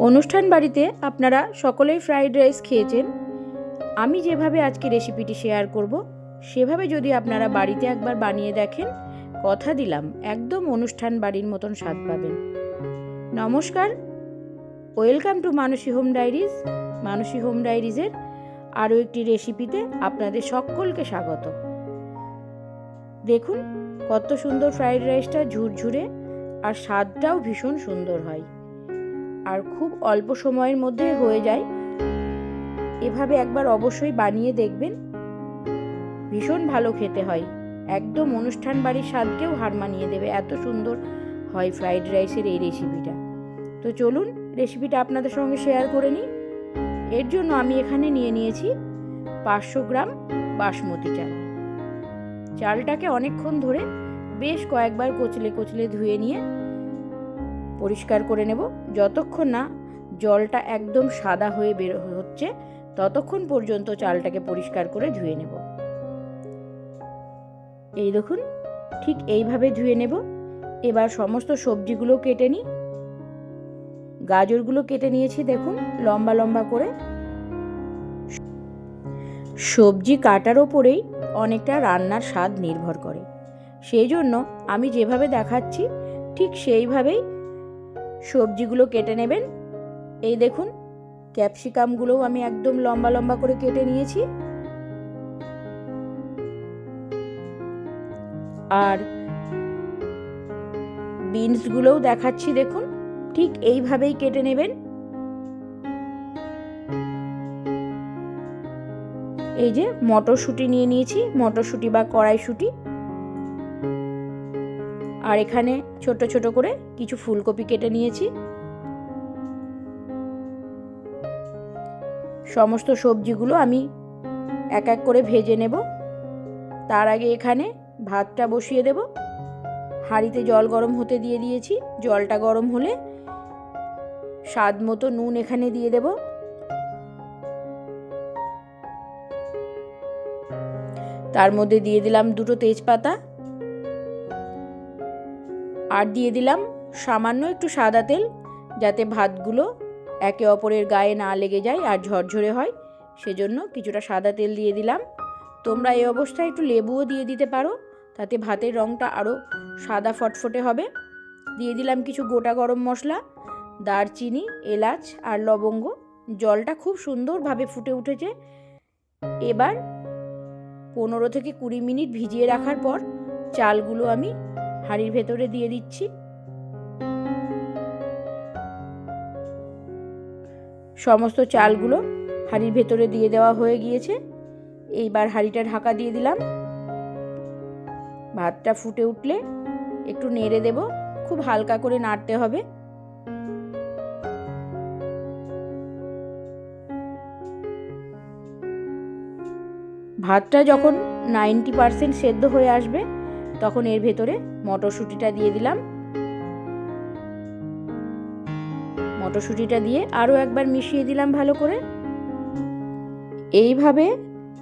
অনুষ্ঠান বাড়িতে আপনারা সকলেই ফ্রাইড রাইস খেয়েছেন। আমি যেভাবে আজকে রেসিপিটি শেয়ার করব, সেভাবে যদি আপনারা বাড়িতে একবার বানিয়ে দেখেন, কথা দিলাম, একদম অনুষ্ঠান বাড়ির মতন স্বাদ পাবেন। নমস্কার welcome to Manasi home diaries Manasi home ডায়েরিজের আরও একটি রেসিপিতে আপনাদের সকলকে স্বাগত। দেখুন, কত সুন্দর ফ্রাইড রাইসটা ঝুরঝুরে আর স্বাদটাও ভীষণ সুন্দর হয়। আর খুব অল্প সময়ের মধ্যে হয়ে যায়। এভাবে একবার অবশ্যই বানিয়ে দেখবেন। ভীষণ ভালো খেতে হয়। একদম অনুষ্ঠান বাড়ির স্বাদকেও হার মানিয়ে দেবে। এত সুন্দর হয় ফ্রাইড রাইসের এই রেসিপিটা। তো চলুন রেসিপিটা আপনাদের সঙ্গে শেয়ার করে নিই। এর জন্য আমি এখানে নিয়ে নিয়েছি পাঁচশো গ্রাম বাসমতি চাল। চালটাকে অনেকক্ষণ ধরে বেশ কয়েকবার কচলে কচলে ধুয়ে নিয়ে পরিষ্কার করে নেব। যতক্ষণ না জলটা একদম সাদা হয়ে বের হচ্ছে, ততক্ষণ পর্যন্ত চালটাকে পরিষ্কার করে ধুয়ে নেব। এই দেখুন, ঠিক এইভাবে ধুয়ে নেব। এবার সমস্ত সবজিগুলো কেটে নিই। গাজরগুলো কেটে নিয়েছি, দেখুন, লম্বা লম্বা করে। সবজি কাটার ওপরেই অনেকটা রান্নার স্বাদ নির্ভর করে। সেই জন্য আমি যেভাবে দেখাচ্ছি, ঠিক সেইভাবেই সবজিগুলো কেটে নেবেন। এই দেখুন, ক্যাপসিকামগুলোও আমি একদম লম্বা লম্বা করে কেটে নিয়েছি। আর বিনসগুলোও দেখাচ্ছি, দেখুন, ঠিক এইভাবেই কেটে নেবেন। এই যে মটরশুঁটি নিয়ে নিয়েছি, মটরশুঁটি বা কড়াইশুঁটি। আর এখানে ছোট ছোট করে কিছু ফুলকপি কেটে নিয়েছি। সমস্ত সবজিগুলো আমি এক এক করে ভেজে নেব। তার আগে এখানে ভাতটা বসিয়ে দেব। হাঁড়িতে জল গরম হতে দিয়ে দিয়েছি। জলটা গরম হলে স্বাদ মতো নুন এখানে দিয়ে দেব। তার মধ্যে দিয়ে দিলাম দুটো তেজপাতা। আর দিয়ে দিলাম সামান্য একটু সাদা তেল, যাতে ভাতগুলো একে অপরের গায়ে না লেগে যায় আর ঝরঝরে হয়। সেজন্য কিছুটা সাদা তেল দিয়ে দিলাম। তোমরা এই অবস্থায় একটু লেবুও দিয়ে দিতে পারো, তাতে ভাতের রঙটা আরও সাদা ফটফটে হবে। দিয়ে দিলাম কিছু গোটা গরম মশলা, দারচিনি, এলাচ আর লবঙ্গ। জলটা খুব সুন্দরভাবে ফুটে উঠেছে। এবার পনেরো থেকে কুড়ি মিনিট ভিজিয়ে রাখার পর চালগুলো আমি হাঁড়ির ভেতরে দিয়ে দিচ্ছি। সমস্ত চালগুলো হাঁড়ির ভেতরে দিয়ে দেওয়া হয়ে গিয়েছে। এইবার হাঁড়িটা ঢাকা দিয়ে দিলাম। ভাতটা ফুটে উঠলে একটু নেড়ে দেব, খুব হালকা করে নাড়তে হবে। ভাতটা যখন নাইনটি পারসেন্ট সেদ্ধ হয়ে আসবে তখন এর ভেতরে মটরশুঁটিটা দিয়ে দিলাম। মটরশুঁটিটা দিয়ে আরও একবার মিশিয়ে দিলাম ভালো করে। এইভাবে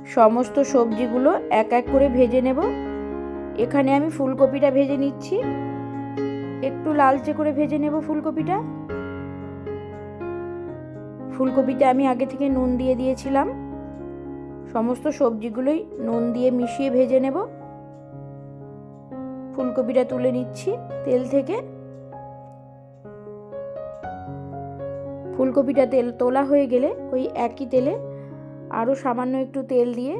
সমস্ত সবজিগুলো এক এক করে ভেজে নেব। এখানে আমি ফুলকপিটা ভেজে নিচ্ছি। একটু লালচে করে ভেজে নেব ফুলকপিটা। ফুলকপিতে আমি আগে থেকে নুন দিয়ে দিয়েছিলাম। সমস্ত সবজিগুলোই নুন দিয়ে মিশিয়ে ভেজে নেব। ফুলকপিটা তুলে নিচ্ছি তেল থেকে। ফুলকপিটা তেল তোলা হয়ে গেলে ওই একই তেলে আরও সামান্য একটু তেল দিয়ে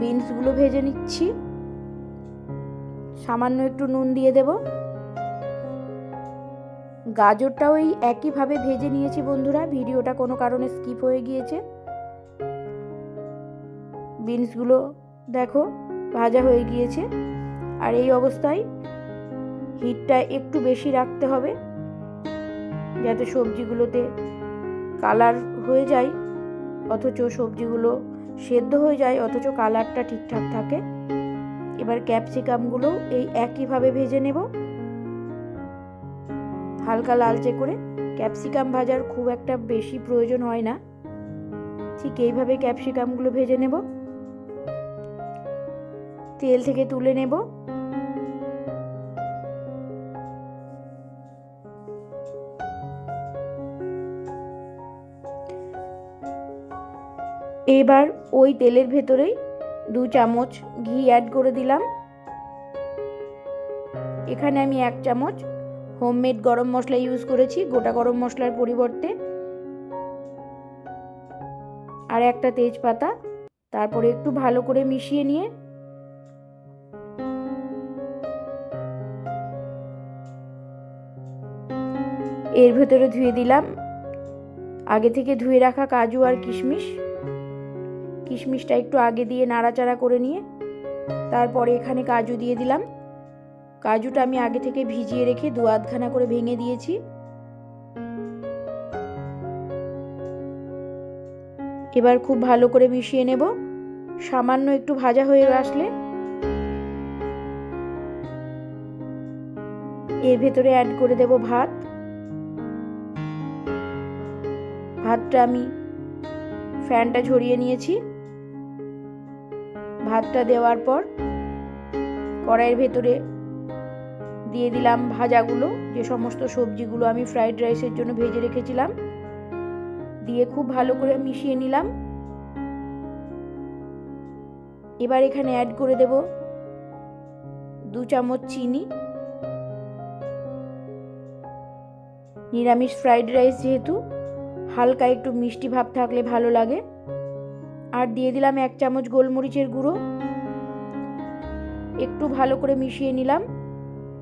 বিনসগুলো ভেজে নিচ্ছি। সামান্য একটু নুন দিয়ে দেব। গাজরটাও এই একইভাবে ভেজে নিয়েছি বন্ধুরা, ভিডিওটা কোনো কারণে স্কিপ হয়ে গিয়েছে। বিনসগুলো দেখো ভাজা হয়ে গিয়েছে। আর এই অবস্থায় হিটটা একটু বেশি রাখতে হবে যাতে সবজিগুলোতে কালার হয়ে যায়, অথচ সবজিগুলো সেদ্ধ হয়ে যায়, অথচ কালারটা ঠিকঠাক থাকে। এবার ক্যাপসিকামগুলো এই একইভাবে ভেজে নেব। হালকা লালচে করে ক্যাপসিকাম ভাজার খুব একটা বেশি প্রয়োজন হয় না। ঠিক এইভাবে ক্যাপসিকামগুলো ভেজে নেব। তেল থেকে তুলে নেব। এবার ওই তেলের ভেতরেই দু চামচ ঘি অ্যাড করে দিলাম। এখানে আমি এক চামচ হোমমেড গরম মশলা ইউজ করেছি, গোটা গরম মশলার পরিবর্তে। আর একটা তেজপাতা, তারপরে একটু ভালো করে মিশিয়ে নিয়ে এর ভেতরে ধুয়ে দিলাম। আগে থেকে ধুয়ে রাখা কাজু আর কিশমিশ। কিশমিশটা একটু আগে দিয়ে নাড়াচাড়া করে নিয়ে তারপরে এখানে কাজু দিয়ে দিলাম। কাজুটা আমি আগে থেকে ভিজিয়ে রেখে দু আধখানা করে ভেঙে দিয়েছি। এবার খুব ভালো করে মিশিয়ে নেব। সামান্য একটু ভাজা হয়ে আসলে এর ভেতরে অ্যাড করে দেব ভাত। ভাতটা আমি ফ্যানটা ঝরিয়ে নিয়েছি। ভাতটা দেওয়ার পর কড়াইয়ের ভেতরে দিয়ে দিলাম ভাজাগুলো, যে সমস্ত সবজিগুলো আমি ফ্রাইড রাইসের জন্য ভেজে রেখেছিলাম। দিয়ে খুব ভালো করে মিশিয়ে নিলাম। এবার এখানে অ্যাড করে দেব দু চামচ চিনি। নিরামিষ ফ্রাইড রাইস যেহেতু হালকা একটু মিষ্টি ভাব থাকলে ভালো লাগে। আর দিয়ে দিলাম এক চামচ গোলমরিচের গুঁড়ো। একটু ভালো করে মিশিয়ে নিলাম।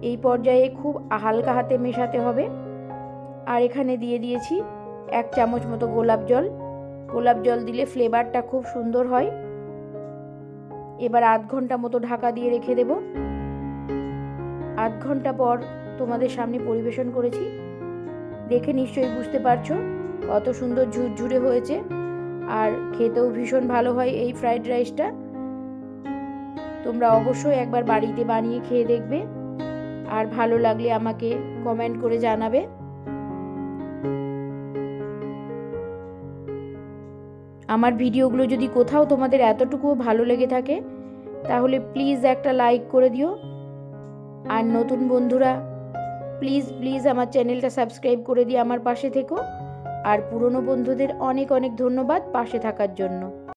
এই পর্যায়ে খুব হালকা হাতে মেশাতে হবে। আর এখানে দিয়ে দিয়েছি এক চামচ মতো গোলাপ জল। গোলাপ জল দিলে ফ্লেভারটা খুব সুন্দর হয়। এবার আধ ঘণ্টা মতো ঢাকা দিয়ে রেখে দেব। আধ ঘণ্টা পর তোমাদের সামনে পরিবেশন করেছি। দেখে নিশ্চয়ই বুঝতে পারছ কত সুন্দর ঝুরঝুরে হয়েছে। আর খেতেও ভীষণ ভালো হয় এই ফ্রাইড রাইসটা তোমরা অবশ্যই একবার বাড়িতে বানিয়ে খেয়ে দেখবে। আর ভালো লাগলে আমাকে কমেন্ট করে জানাবে। আমার ভিডিওগুলো যদি কোথাও তোমাদের এতটুকুও ভালো লেগে থাকে, তাহলে প্লিজ একটা লাইক করে দিও। আর নতুন বন্ধুরা প্লিজ প্লিজ আমার চ্যানেলটা সাবস্ক্রাইব করে দিয়ে আমার পাশে থেকো। আর পুরনো বন্ধুদের অনেক অনেক ধন্যবাদ পাশে থাকার জন্য।